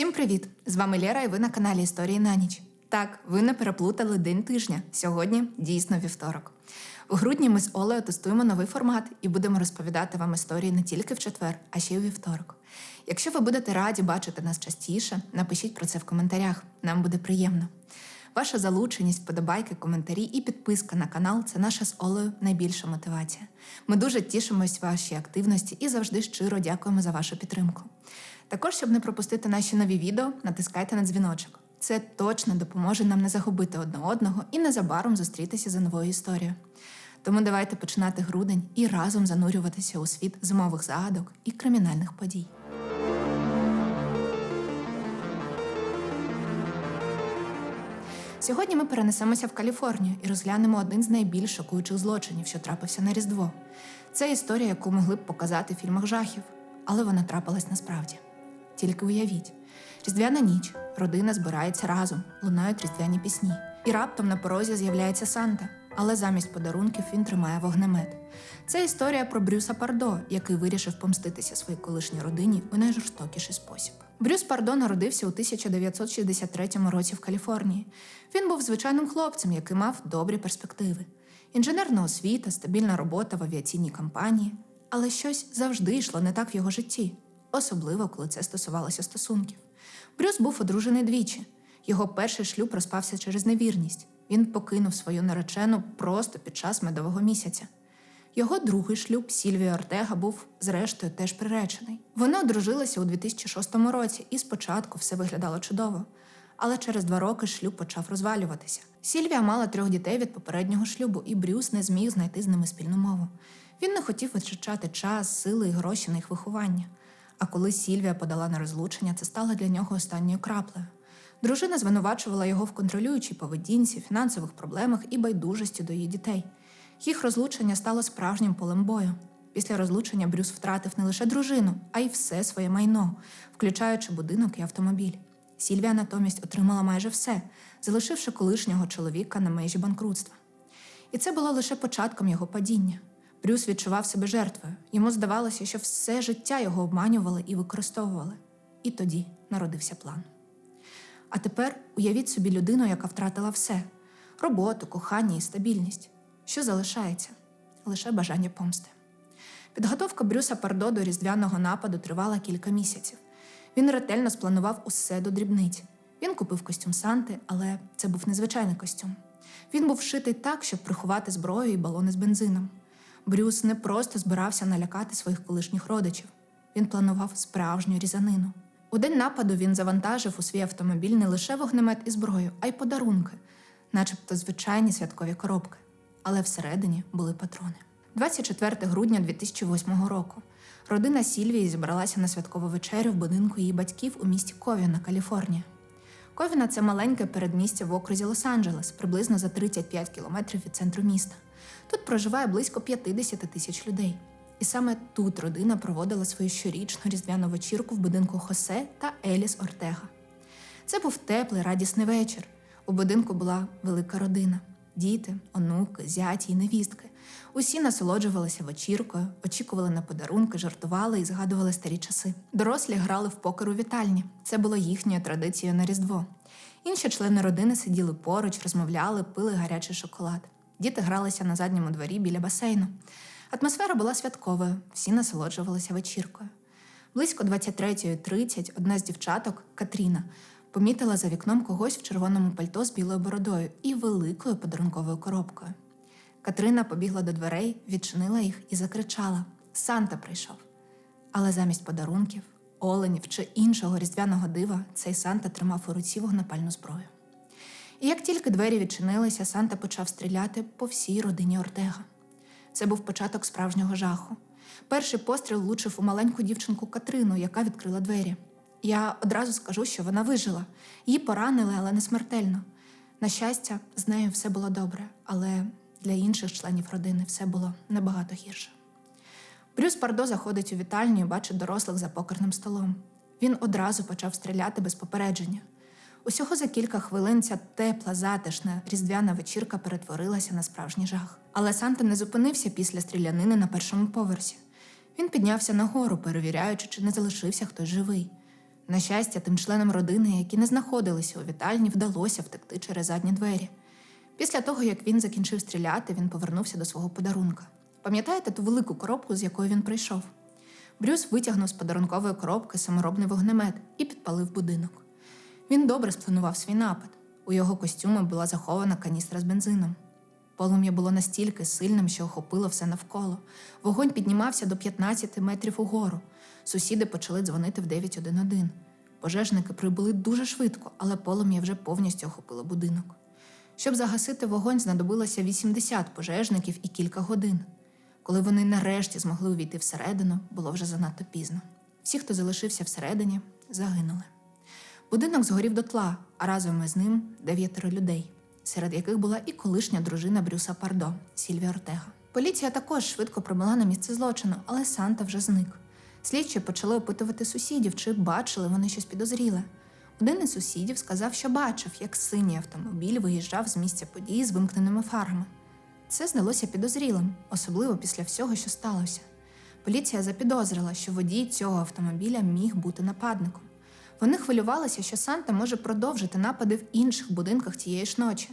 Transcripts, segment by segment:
Всім привіт! З вами Лера і ви на каналі Історії на ніч. Так, ви не переплутали день тижня. Сьогодні дійсно вівторок. У грудні ми з Олею тестуємо новий формат і будемо розповідати вам історії не тільки в четвер, а ще й у вівторок. Якщо ви будете раді бачити нас частіше, напишіть про це в коментарях. Нам буде приємно. Ваша залученість, подобайки, коментарі і підписка на канал це наша з Олею найбільша мотивація. Ми дуже тішимось вашій активності і завжди щиро дякуємо за вашу підтримку. Також, щоб не пропустити наші нові відео, натискайте на дзвіночок. Це точно допоможе нам не загубити одне одного і незабаром зустрітися за новою історією. Тому давайте починати грудень і разом занурюватися у світ зимових загадок і кримінальних подій. Сьогодні ми перенесемося в Каліфорнію і розглянемо один з найбільш шокуючих злочинів, що трапився на Різдво. Це історія, яку могли б показати в фільмах жахів, але вона трапилась насправді. Тільки уявіть, різдвяна ніч, родина збирається разом, лунають різдвяні пісні. І раптом на порозі з'являється Санта, але замість подарунків він тримає вогнемет. Це історія про Брюса Пардо, який вирішив помститися своїй колишній родині у найжорстокіший спосіб. Брюс Пардо народився у 1963 році в Каліфорнії. Він був звичайним хлопцем, який мав добрі перспективи. Інженерна освіта, стабільна робота в авіаційній компанії. Але щось завжди йшло не так в його житті, особливо коли це стосувалося стосунків. Брюс був одружений двічі. Його перший шлюб розпався через невірність. Він покинув свою наречену просто під час медового місяця. Його другий шлюб Сільвія Ортега був, зрештою, теж приречений. Вони одружилися у 2006 році, і спочатку все виглядало чудово. Але через два роки шлюб почав розвалюватися. Сільвія мала трьох дітей від попереднього шлюбу, і Брюс не зміг знайти з ними спільну мову. Він не хотів витрачати час, сили і гроші на їх виховання. А коли Сільвія подала на розлучення, це стало для нього останньою краплею. Дружина звинувачувала його в контролюючій поведінці, фінансових проблемах і байдужості до її дітей. Їх розлучення стало справжнім полем бою. Після розлучення Брюс втратив не лише дружину, а й все своє майно, включаючи будинок і автомобіль. Сільвія натомість отримала майже все, залишивши колишнього чоловіка на межі банкрутства. І це було лише початком його падіння. Брюс відчував себе жертвою. Йому здавалося, що все життя його обманювали і використовували. І тоді народився план. А тепер уявіть собі людину, яка втратила все: роботу, кохання і стабільність. Що залишається? Лише бажання помсти. Підготовка Брюса Пардо до різдвяного нападу тривала кілька місяців. Він ретельно спланував усе до дрібниць. Він купив костюм Санти, але це був незвичайний костюм. Він був вшитий так, щоб приховати зброю і балони з бензином. Брюс не просто збирався налякати своїх колишніх родичів. Він планував справжню різанину. У день нападу він завантажив у свій автомобіль не лише вогнемет і зброю, а й подарунки, начебто звичайні святкові коробки. Але всередині були патрони. 24 грудня 2008 року родина Сільвії зібралася на святкову вечерю в будинку її батьків у місті Ковіна, Каліфорнія. Ковіна це маленьке передмістя в окрузі Лос-Анджелес, приблизно за 35 кілометрів від центру міста. Тут проживає близько 50 тисяч людей. І саме тут родина проводила свою щорічну різдвяну вечірку в будинку Хосе та Еліс Ортега. Це був теплий, радісний вечір. У будинку була велика родина: діти, онуки, зяті і невістки. Усі насолоджувалися вечіркою, очікували на подарунки, жартували і згадували старі часи. Дорослі грали в покер у вітальні. Це було їхньою традицією на Різдво. Інші члени родини сиділи поруч, розмовляли, пили гарячий шоколад. Діти гралися на задньому дворі біля басейну. Атмосфера була святковою, всі насолоджувалися вечіркою. Близько 23.30 одна з дівчаток, Катріна, помітила за вікном когось в червоному пальто з білою бородою і великою подарунковою коробкою. Катрина побігла до дверей, відчинила їх і закричала: Санта прийшов. Але замість подарунків, оленів чи іншого різдвяного дива цей Санта тримав у руці вогнепальну зброю. І як тільки двері відчинилися, Санта почав стріляти по всій родині Ортега. Це був початок справжнього жаху. Перший постріл влучив у маленьку дівчинку Катрину, яка відкрила двері. Я одразу скажу, що вона вижила. Її поранили, але не смертельно. На щастя, з нею все було добре, але для інших членів родини все було набагато гірше. Брюс Пардо заходить у вітальню і бачить дорослих за покерним столом. Він одразу почав стріляти без попередження. Усього за кілька хвилин ця тепла, затишна різдвяна вечірка перетворилася на справжній жах. Але Санта не зупинився після стрілянини на першому поверсі. Він піднявся нагору, перевіряючи, чи не залишився хтось живий. На щастя, тим членам родини, які не знаходилися у вітальні, вдалося втекти через задні двері. Після того, як він закінчив стріляти, він повернувся до свого подарунка. Пам'ятаєте ту велику коробку, з якою він прийшов? Брюс витягнув з подарункової коробки саморобний вогнемет і підпалив будинок. Він добре спланував свій напад. У його костюмі була захована каністра з бензином. Полум'я було настільки сильним, що охопило все навколо. Вогонь піднімався до 15 метрів угору. Сусіди почали дзвонити в 911. Пожежники прибули дуже швидко, але полум'я вже повністю охопило будинок. Щоб загасити вогонь, знадобилося 80 пожежників і кілька годин. Коли вони нарешті змогли увійти всередину, було вже занадто пізно. Всі, хто залишився всередині, загинули. Будинок згорів дотла, а разом із ним дев'ятеро людей, серед яких була і колишня дружина Брюса Пардо Сільвія Ортега. Поліція також швидко прибула на місце злочину, але Санта вже зник. Слідчі почали опитувати сусідів, чи бачили вони щось підозріле. Один із сусідів сказав, що бачив, як синій автомобіль виїжджав з місця події з вимкненими фарами. Це здалося підозрілим, особливо після всього, що сталося. Поліція запідозрила, що водій цього автомобіля міг бути нападником. Вони хвилювалися, що Санта може продовжити напади в інших будинках тієї ж ночі.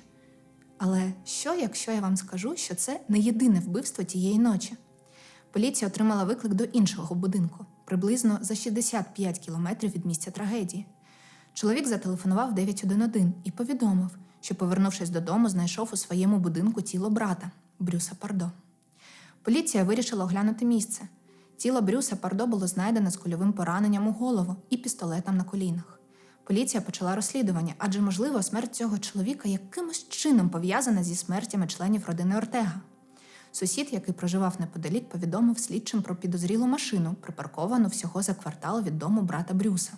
Але що, якщо я вам скажу, що це не єдине вбивство тієї ночі? Поліція отримала виклик до іншого будинку, приблизно за 65 кілометрів від місця трагедії. Чоловік зателефонував 911 і повідомив, що, повернувшись додому, знайшов у своєму будинку тіло брата Брюса Пардо. Поліція вирішила оглянути місце. Тіло Брюса Пардо було знайдено з кульовим пораненням у голову і пістолетом на колінах. Поліція почала розслідування, адже, можливо, смерть цього чоловіка якимось чином пов'язана зі смертями членів родини Ортега. Сусід, який проживав неподалік, повідомив слідчим про підозрілу машину, припарковану всього за квартал від дому брата Брюса.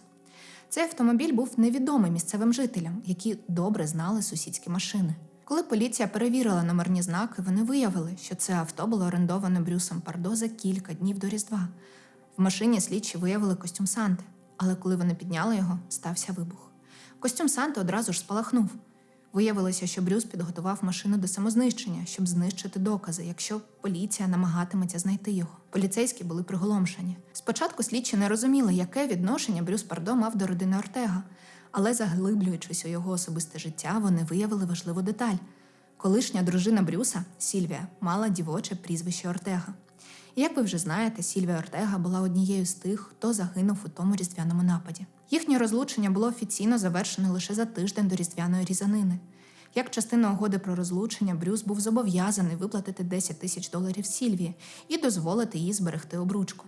Цей автомобіль був невідомий місцевим жителям, які добре знали сусідські машини. Коли поліція перевірила номерні знаки, вони виявили, що це авто було орендоване Брюсом Пардо за кілька днів до Різдва. В машині слідчі виявили костюм Санти, але коли вони підняли його, стався вибух. Костюм Санти одразу ж спалахнув. Виявилося, що Брюс підготував машину до самознищення, щоб знищити докази, якщо поліція намагатиметься знайти його. Поліцейські були приголомшені. Спочатку слідчі не розуміли, яке відношення Брюс Пардо мав до родини Ортега, але заглиблюючись у його особисте життя, вони виявили важливу деталь. Колишня дружина Брюса, Сільвія, мала дівоче прізвище Ортега. І як ви вже знаєте, Сільвія Ортега була однією з тих, хто загинув у тому різдвяному нападі. Їхнє розлучення було офіційно завершено лише за тиждень до різдвяної різанини. Як частина угоди про розлучення, Брюс був зобов'язаний виплатити 10 тисяч доларів Сільвії і дозволити їй зберегти обручку.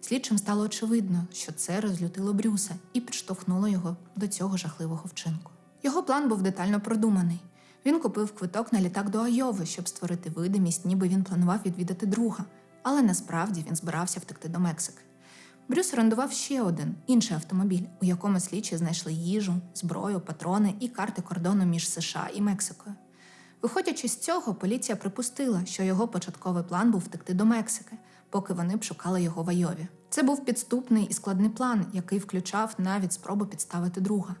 Слідчим стало очевидно, що це розлютило Брюса і підштовхнуло його до цього жахливого вчинку. Його план був детально продуманий. Він купив квиток на літак до Айови, щоб створити видимість, ніби він планував відвідати друга, але насправді він збирався втекти до Мексики. Брюс орендував ще один інший автомобіль, у якому слідчі знайшли їжу, зброю, патрони і карти кордону між США і Мексикою. Виходячи з цього, поліція припустила, що його початковий план був втекти до Мексики, поки вони б шукали його в Айові. Це був підступний і складний план, який включав навіть спробу підставити друга.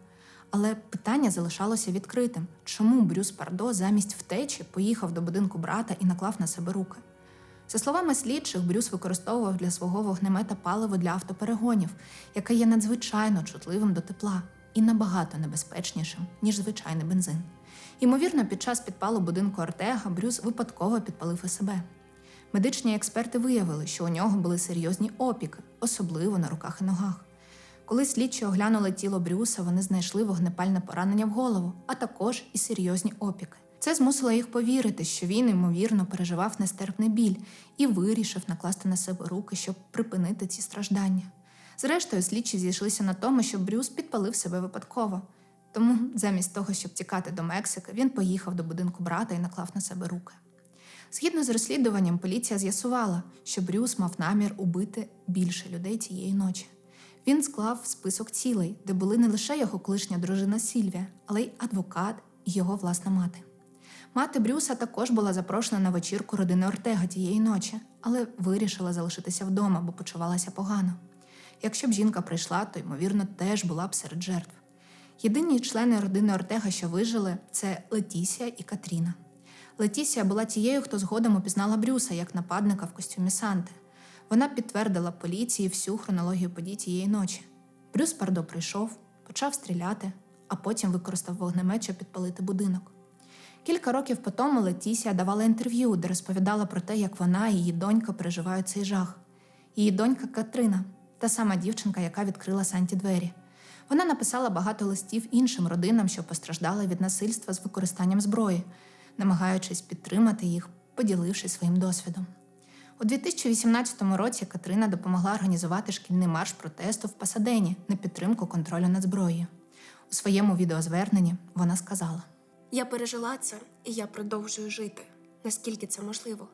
Але питання залишалося відкритим: чому Брюс Пардо замість втечі поїхав до будинку брата і наклав на себе руки? За словами слідчих, Брюс використовував для свого вогнемета паливо для автоперегонів, яке є надзвичайно чутливим до тепла і набагато небезпечнішим, ніж звичайний бензин. Ймовірно, під час підпалу будинку Ортега Брюс випадково підпалив і себе. Медичні експерти виявили, що у нього були серйозні опіки, особливо на руках і ногах. Коли слідчі оглянули тіло Брюса, вони знайшли вогнепальне поранення в голову, а також і серйозні опіки. Це змусило їх повірити, що він, ймовірно, переживав нестерпний біль і вирішив накласти на себе руки, щоб припинити ці страждання. Зрештою, слідчі зійшлися на тому, що Брюс підпалив себе випадково. Тому, замість того, щоб тікати до Мексики, він поїхав до будинку брата і наклав на себе руки. Згідно з розслідуванням, поліція з'ясувала, що Брюс мав намір убити більше людей цієї ночі. Він склав список цілей, де були не лише його колишня дружина Сільвія, але й адвокат і його власна мати. Мати Брюса також була запрошена на вечірку родини Ортега тієї ночі, але вирішила залишитися вдома, бо почувалася погано. Якщо б жінка прийшла, то, ймовірно, теж була б серед жертв. Єдині члени родини Ортега, що вижили, це Летісія і Катріна. Летісія була тією, хто згодом упізнала Брюса як нападника в костюмі Санти. Вона підтвердила поліції всю хронологію подій тієї ночі. Брюс Пардо прийшов, почав стріляти, а потім використав вогнемет, щоб підпалити будинок. Кілька років по тому Летісія давала інтерв'ю, де розповідала про те, як вона і її донька переживають цей жах. Її донька Катрина, та сама дівчинка, яка відкрила Санті двері. Вона написала багато листів іншим родинам, що постраждали від насильства з використанням зброї, намагаючись підтримати їх, поділившись своїм досвідом. У 2018 році Катрина допомогла організувати шкільний марш протесту в Пасадені на підтримку контролю над зброєю. У своєму відеозверненні вона сказала: Я пережила це, і я продовжую жити, наскільки це можливо.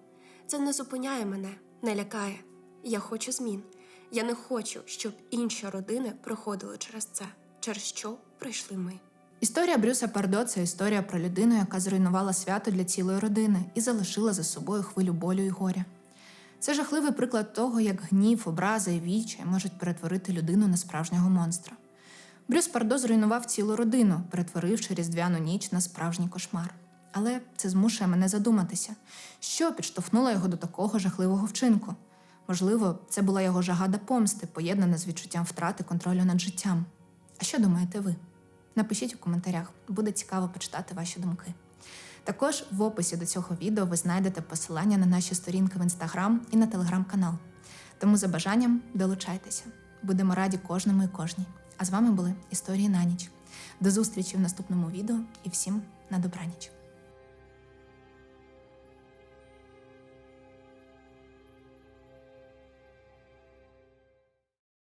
Це не зупиняє мене, не лякає. Я хочу змін. Я не хочу, щоб інші родини проходили через це, через що пройшли ми. Історія Брюса Пардо це історія про людину, яка зруйнувала свято для цілої родини і залишила за собою хвилю болю і горя. Це жахливий приклад того, як гнів, образи і вічай можуть перетворити людину на справжнього монстра. Брюс Пардо зруйнував цілу родину, перетворивши різдвяну ніч на справжній кошмар. Але це змушує мене задуматися, що підштовхнуло його до такого жахливого вчинку. Можливо, це була його жага до помсти, поєднана з відчуттям втрати контролю над життям. А що думаєте ви? Напишіть у коментарях, буде цікаво почитати ваші думки. Також в описі до цього відео ви знайдете посилання на наші сторінки в інстаграм і на телеграм-канал. Тому за бажанням долучайтеся. Будемо раді кожному і кожній. А з вами були історії на ніч. До зустрічі в наступному відео і всім на добраніч.